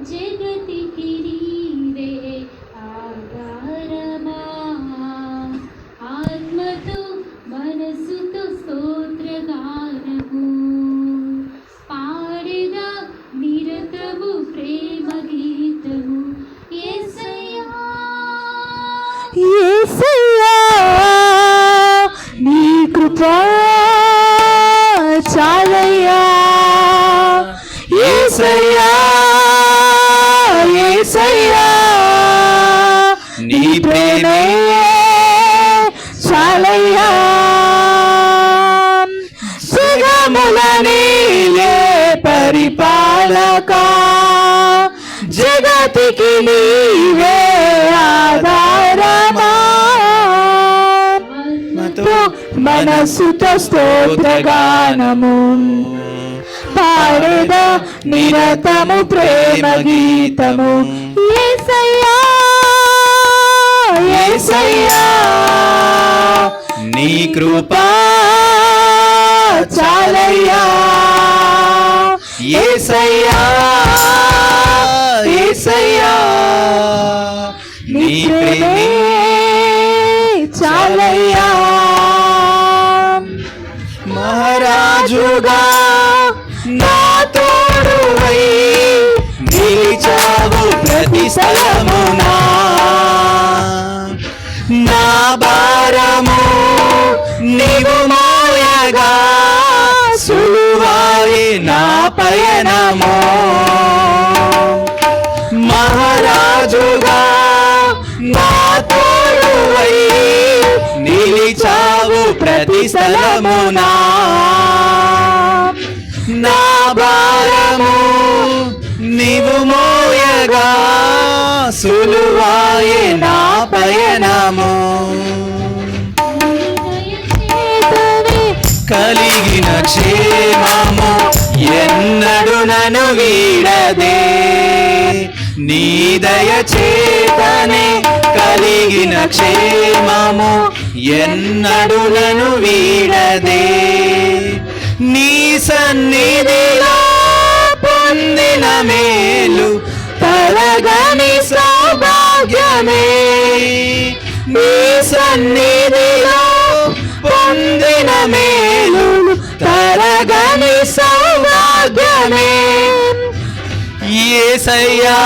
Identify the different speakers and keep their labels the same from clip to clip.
Speaker 1: జగతి కిరీరే ఆధారమా. ఆత్మతో మనసుతో స్తోత్రగానము. పాడగా నిరతము ప్రేమ గీతము.
Speaker 2: ఏసయ్యా నీ కృపా జగముల నీలే పరిపాలకా. జగతికి నీవే ఆధారమా. మనసుతో స్తోత్రగానము పాడేద నిరతము ప్రేమ గీతము. యేసయ్యా యేసయ్యా
Speaker 3: నీ కృపా
Speaker 2: చాలయ్యా
Speaker 3: ఏసయ్యా ఏసయ్యా నీ ప్రేమే
Speaker 2: చాలయ్యా.
Speaker 3: మహారాజుగా నా తోడువై నిలిచావు ప్రతి స్థలమునా. నా భారము పయనము మహారాజుగా నా తోడువై నిలిచావు ప్రతి స్థలమునా. నా భారము నీవు మోయగా సులువాయే నా పయనము. కలిగిన క్షేమ నన్ను వీడదే నీ దయ చేతనే కలిగిన క్షేమము ఎన్నడు నన్ను వీడదే నీ సన్నిధిలో పొందిన మేలు తరగని సౌభాగ్యమే నీ సన్నిధిలో పొందిన మేలు తరగని ఏసయ్యా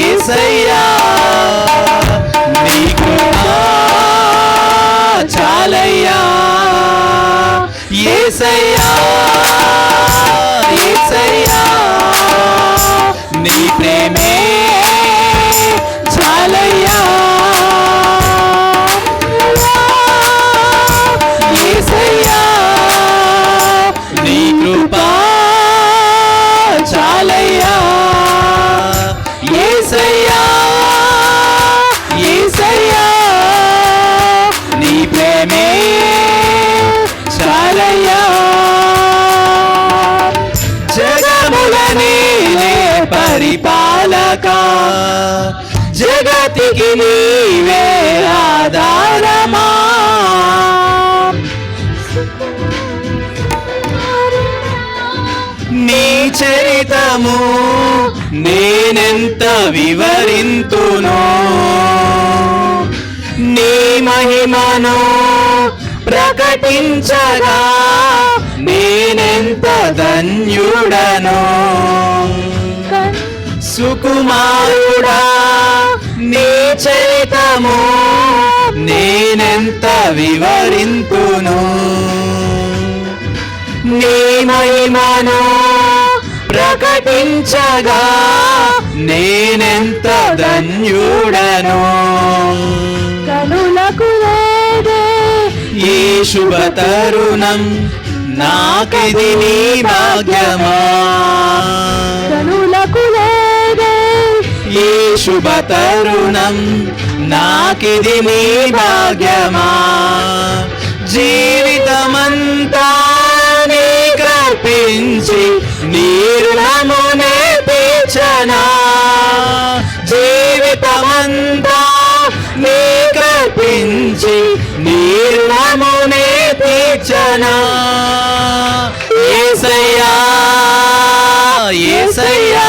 Speaker 3: ఏసయ్యా నీ కృపా చాలయ్యా ఏసయ్యా ఏసయ్యా నీ ప్రేమే చాలయ్యా పరిపాలక జగతికి నీవే ఆధారమా. నీ చరితము నేనెంత వివరింతునో. నీ మహిమను ప్రకటించగా నేనెంత ధన్యుడనో. సుకుమారుడా నీ చరితము నేనెంత వివరింతును? నీ మహిమను ప్రకటించగా నేనెంత ధన్యుడను?
Speaker 2: కనులకు
Speaker 3: ఈ శుభ తరుణం నాకిది నీ భాగ్యమా? ఈ శుభ తరుణం నాకిది మీ భాగ్యమా. జీవితమంతా నీ కర్పించి నీరుణమునే తీర్చనా జీవితమంతా నీ కర్పించి నీరుణమునే తీర్చనా ఏసయ్యా ఏసయ్యా.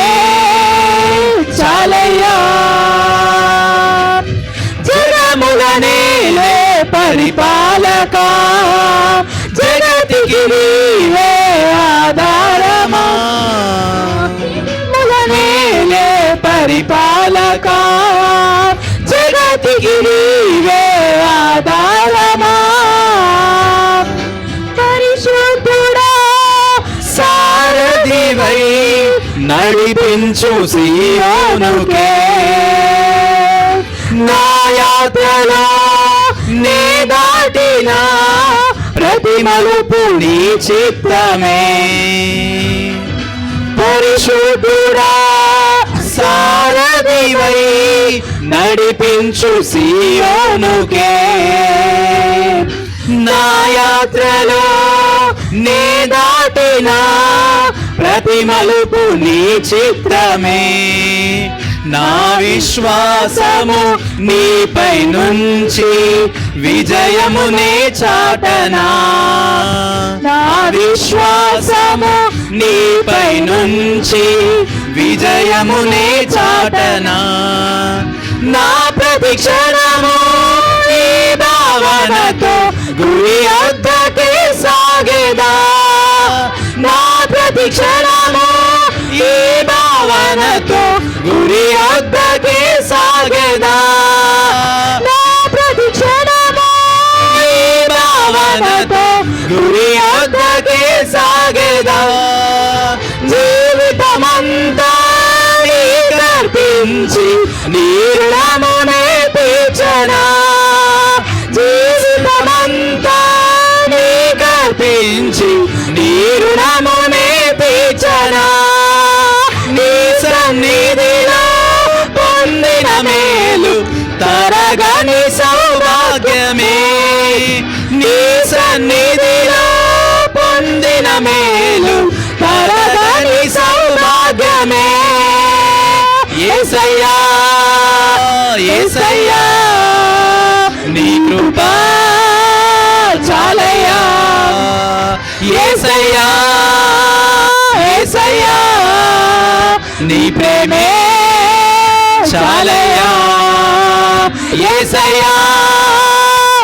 Speaker 3: పరిపాలక జగతికి నీవే ఆధారమా? నేలే పరిపాలక జగతికి నీవే ఆధారమా?
Speaker 2: పరిశుద్ధుడా
Speaker 3: సారథివై నడిపించు సియోనుకే. నా యాత్రలో నే దాటిన ప్రతి మలుపు నీ చిత్తమే. పరిశుద్ధుడా సారథివై నడిపించు సీయోనుకే. నా యాత్రలో నే దాటిన ప్రతి మలుపు నీ చిత్రమే నా విశ్వాసము నీపై నుంచి విజయమునే చాటనా. నా విశ్వాసము నీపై నుంచి విజయమునే చాటనా. నా ప్రతిక్షణము ఈ భావనతో గురి అద్దకే సాగేదా. నా ప్రతిక్షణము భావనతో గురి అద్దకే సాగేదా భావనతో గురి అద్దకే సాగేదా జీవితమంతా కర్పించి నీరుణమునే తీర్చనా నీ సన్నిధిలో పొందిన మేలు పరదని సౌభాగ్యమే. ఏసయ్యా ఏసయ్యా నీ కృపా చాలయ్యా. ఏసయ్యా ఏసయ్యా నీ ప్రేమే చాలయ్యా. ఏసయ్యా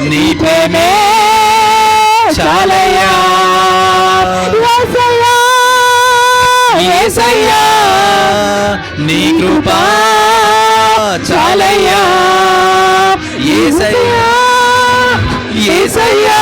Speaker 3: నీ ప్రేమే చాలయ్యా. నీ కృపా చాలయ్యా. ఏసయ్యా ఏసయ్యా.